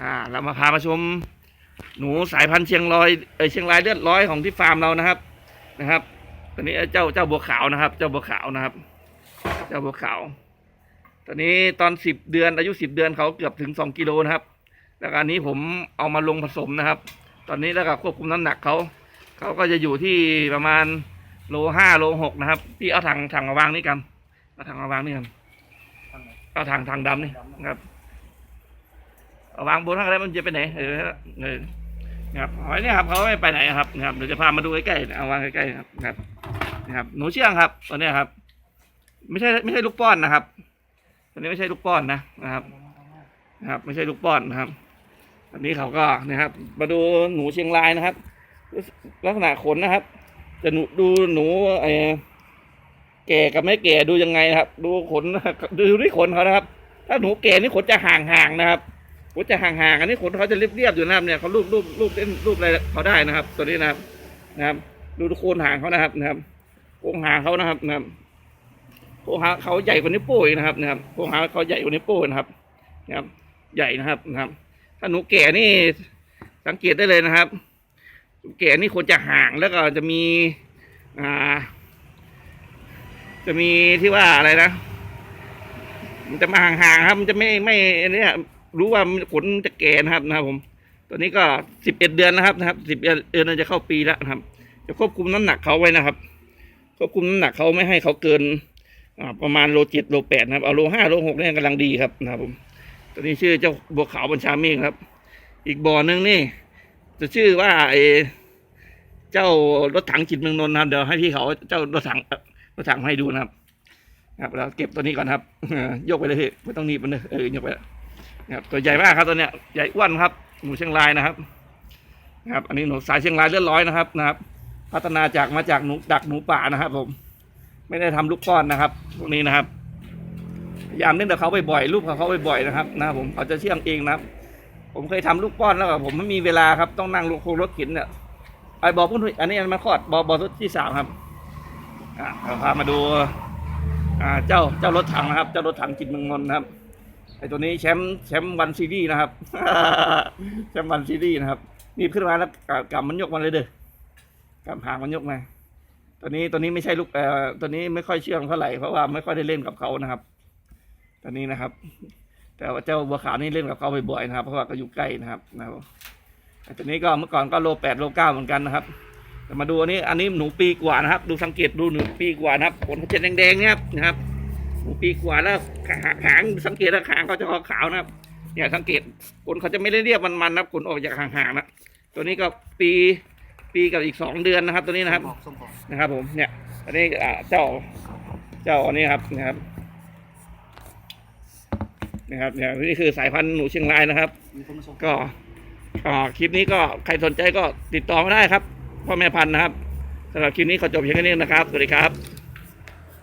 อ่าเรามาพามาชม หนูสายพันธุ์เชียงรอยเออเชียงรายเลือดร้อยของที่ฟาร์มเรานะครับนะครับตอนนี้เจ้าเจ้าบัวขาวนะครับ เจ้าบัวขาวนะครับ เจ้าบัวขาวตอนนี้ตอนสิบเดือนอายุสิบเดือนเขาเกือบถึงสองกิโลนะครับ แล้วก็อันนี้ผมเอามาลงผสมนะครับ ตอนนี้แล้วก็ควบคุมน้ำหนักเขาเขาก็จะอยู่ที่ประมาณโลห้าโลหกนะครับพี่เอาถังถังมาวางนี่กันเอาถังมาวางนี่กันเอาถังถังดำนี่นะครับ วางบนข้างอะไรมันจะไปไหนเออเออครับหอยเนี่ยครับเขาไม่ไปไหนครับนะครับเดี๋ยวจะพามาดูใกล้ๆเอาวางใกล้ๆครับนะครับนะครับ หนูเชื่องครับตัวนี้ครับ ไม่ใช่ไม่ใช่ลูกป้อนนะครับตัวนี้ไม่ใช่ลูกป้อนนะนะครับนะครับ ไม่ใช่ลูกป้อนนะครับอันนี้เขาก็นะครับ มาดูหนูเชียงรายนะครับ ลักษณะขนนะครับ จะหนูดูหนูไอ้แก่กับไม่แก่ดูยังไงนะครับ ดูขนดูที่ขนเขานะครับ ถ้าหนูแก่นี่ขนจะห่างๆนะครับ ขนจะห่างๆอันนี้ขนเขาจะเรียบๆอยู่นะครับเนี่ยเขารูปรูปรูปเล่นรูปอะไรเขาได้นะครับ ตัวนี้นะครับนะครับ ดูโคนหางเขานะครับนะครับโครงหางเขานะครับนะครับโครงหางเขาใหญ่กว่านิ้วโป้งอีกนะครับนะครับโครงหางเขาใหญ่กว่านิ้วโป้งนะครับนะครับ ใหญ่นะครับนะครับ ถ้าหนูแก่นี่สังเกตได้เลยนะครับแก่นี่ควรจะห่างแล้วก็จะมีอ่า จะมีที่ว่าอะไรนะมันจะมาห่างๆครับมันจะไม่ไม่เนี้ย รู้ว่ามันขนมันจะแก่นะครับนะครับ ผมตัวนี้ก็สิบเอ็ดเดือนนะครับนะครับสิบเดือนจะเข้าปีแล้วนะครับ จะควบคุมน้ำหนักเขาไว้นะครับ ควบคุมน้ำหนักเขาไม่ให้เขาเกินประมาณโลเจ็ดโลแปดนะครับเอาโลห้าโลหกเนี่ยกำลังดีครับนะครับผมตัวนี้ชื่อเจ้าบัวขาวบัญชาเมฆครับ อีกบ่อหนึ่งนี่ จะชื่อว่าไอเจ้ารถถังจิตเมืองนนท์นะครับเดี๋ยวให้พี่เขาเจ้ารถถังรถถังให้ดูนะครับครับเราเก็บตัวนี้ก่อนครับยกไปเลยพี่ไม่ต้องหนีบมันเลยเออยกไปแล้ว นะครับตัวใหญ่มากครับตัวเนี้ยใหญ่อ้วนครับหนูเชียงรายนะครับนะครับ อันนี้หนูสายเชียงรายเลือดร้อยนะครับนะครับ พัฒนาจากมาจากหนูดักหนูป่านะครับ ผม ไม่ได้ทำลูกก้อนนะครับพวกนี้นะครับพยายามเล่นกับเขาบ่อยๆลูกกับเขาบ่อยๆนะครับนะครับ ผมเขาจะเชื่องเองนะครับ ผมเคยทำลูกป้อนแล้วผมไม่มีเวลาครับต้องนั่งรถโครถข็นเนี่ยไอ้บอพุ่นอันนี้มันคลอดบอบอที่สามครับอ่าเราพามาดูอ่าเจ้าเจ้ารถถังนะครับ เจ้ารถถังจิตเมืองนนท์นะครับ ไอ้ตัวนี้แชมป์แชมป์วันซีรีส์นะครับ แชมป์วันซีรีส์นะครับนี่ขึ้นมาแล้วกกำมันยกมาเลยเด้อกำหางมันยกมาตัวนี้ตัวนี้ไม่ใช่ลูกเอ่อตัวนี้ไม่ค่อยเชื่องเท่าไหร่เพราะว่าไม่ค่อยได้เล่นกับเขานะครับตัวนี้นะครับ แต่ว่าเจ้าบัวขาวนี่เล่นกับเขาบ่อยๆนะครับ เพราะว่าก็อยู่ใกล้นะครับนะครับต่ตัวนี้ก็เมื่อก่อนก็โลแปดโลเก้าเหมือนกันนะครับแต่มาดูอันนี้อันนี้หนูปีกว่านะครับ ดูสังเกตดูหนูปีกว่านะครับขนเขาจะแดงๆเนี่ยครับนะครับ ปีกว่าแล้วหางหางสังเกตแล้วหางเขาจะขาวๆนะครับ เนี่ยสังเกตขนเขาจะไม่ได้เรียบมันๆนะครับขนออกจากห่างๆนะตัวนี้ก็ปีปีกับอีกสองเดือนนะครับ ตัวนี้นะครับนะครับ ผมเนี่ยอันนี้เจ้าเจ้าอันนี้ครับนะครับนะครับเนี่ยนี่คือสายพันธุ์หนูเชียงรายนะครับมีคนมาส่งก็คลิปนี้ก็ใครสนใจก็ติดต่อมาได้ครับพ่อแม่พันธุ์นะครับสำหรับคลิปนี้ขอจบเพียงแค่นี้นะครับ สวัสดีครับ